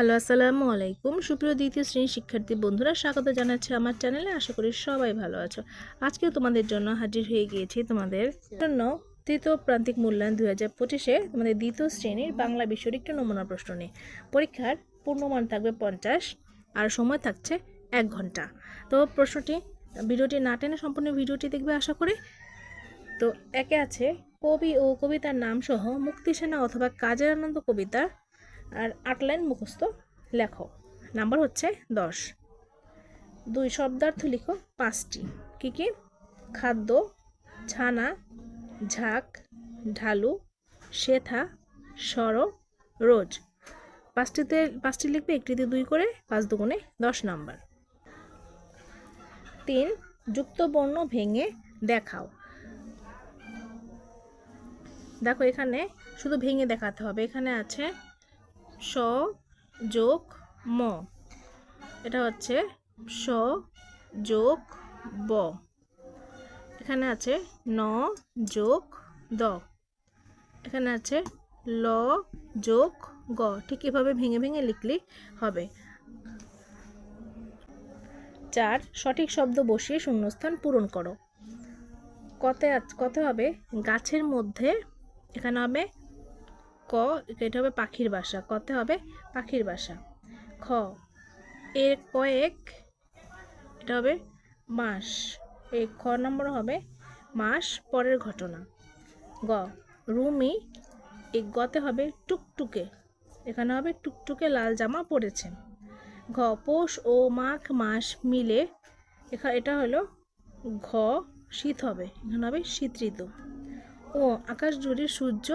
Hello, আসসালামু আলাইকুম। সুপ্রিয় দ্বিতীয় শ্রেণির শিক্ষার্থী বন্ধুরা, স্বাগত জানাচ্ছি আমার চ্যানেলে। আশা করি সবাই ভালো আছো। আজকে তোমাদের জন্য হাজির হয়ে গিয়েছি তোমাদের জন্য তৃতীয় প্রান্তিক মূল্যায়ন দুই হাজার পঁচিশে তোমাদের দ্বিতীয় শ্রেণির বাংলা বিষয়ের একটি নমুনা প্রশ্ন নিয়ে। পরীক্ষার পূর্ণমান থাকবে পঞ্চাশ, আর সময় থাকছে এক ঘণ্টা। তো প্রশ্নটি, ভিডিওটি না টেনে সম্পূর্ণ ভিডিওটি দেখবে আশা করি। তো একে আছে কবি ও কবিতার নাম সহ মুক্তিসেনা অথবা কাজের আনন্দ কবিতার আর আট লাইন মুখস্থ লেখো। নাম্বার হচ্ছে দশ। দুই শব্দার্থ লিখো পাঁচটি। কি কি? খাদ্য, ছানা, ঝাঁক, ঢালু শেথা সর, রোজ। পাঁচটিতে, পাঁচটি লিখবে একটিতে দুই করে, পাঁচ দুগুণে দশ নাম্বার। তিন, যুক্ত বর্ণ ভেঙে দেখাও। দেখো এখানে শুধু ভেঙে দেখাতে হবে। এখানে আছে স যোগ ম। এটা হচ্ছে স যোগ ব। এখানে আছে ন যোগ দ। এখানে আছে ল যোগ গ। ঠিক এভাবে ভেঙে ভেঙে লিখলেই হবে। চার, সঠিক শব্দ বসিয়ে শূন্যস্থান পূরণ করো। কতে কত হবে? গাছের মধ্যে, এখানে হবে ক, এটা হবে পাখির বাসা। কতে হবে পাখির বাসা। খ, এর কয়েক, এটা হবে মাস। এই খ নম্বর হবে মাস, পরের ঘটনা। গ, রুমি, এই গতে হবে টুকটুকে। এখানে হবে টুকটুকে লাল জামা পরেছে। ঘ, পৌষ ও মাঘ মাস মিলে এখানে এটা হলো ঘ, শীত হবে। এখানে হবে শীত ঋতু। ও, আকাশ জুড়ে সূর্য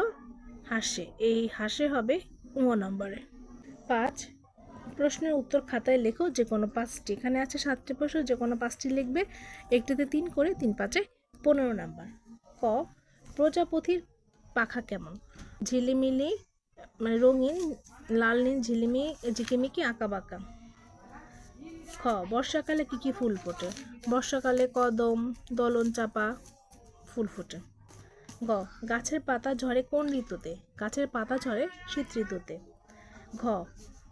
হাসে। এই হাসে হবে ও নম্বরে। পাঁচ, প্রশ্নের উত্তর খাতায় লেখো যে কোনো পাঁচটি। এখানে আছে সাতটি প্রশ্ন, যে কোনো পাঁচটি লিখবে। একটিতে তিন করে, তিন পাঁচে পনেরো নাম্বার। ক, প্রজাপতির পাখা কেমন? ঝিলিমিলি মানে রঙিন, লাল, নীল, ঝিলিমি, ঝিকিমিকি, আঁকা, বাঁকা। খ, বর্ষাকালে কি কি ফুল ফোটে? বর্ষাকালে কদম, দলন, চাপা ফুল ফোটে। গ, গাছের পাতা ঝরে কোন ঋতুতে? গাছের পাতা ঝরে শীত ঋতুতে। ঘ,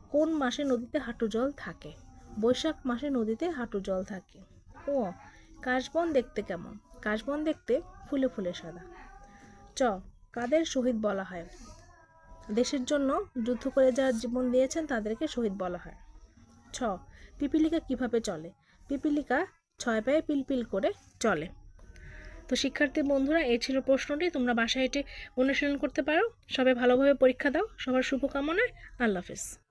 কোন মাসে নদীতে হাঁটু জল থাকে? বৈশাখ মাসে নদীতে হাঁটু জল থাকে। ও কাশবন দেখতে কেমন? কাশবন দেখতে ফুলে ফুলে সাদা। চ, কাদের শহীদ বলা হয়? দেশের জন্য যুদ্ধ করে যারা জীবন দিয়েছেন তাদেরকে শহীদ বলা হয়। ছ, পিপিলিকা কীভাবে চলে? পিপিলিকা ছয় পায়ে পিলপিল করে চলে। তো শিক্ষার্থী বন্ধুরা এ ছিল প্রশ্নটি। তোমরা বাসায় এটি অনুশীলন করতে পারো। সবাই ভালোভাবে পরীক্ষা দাও। সবার শুভকামনায়। আল্লাহ হাফেজ।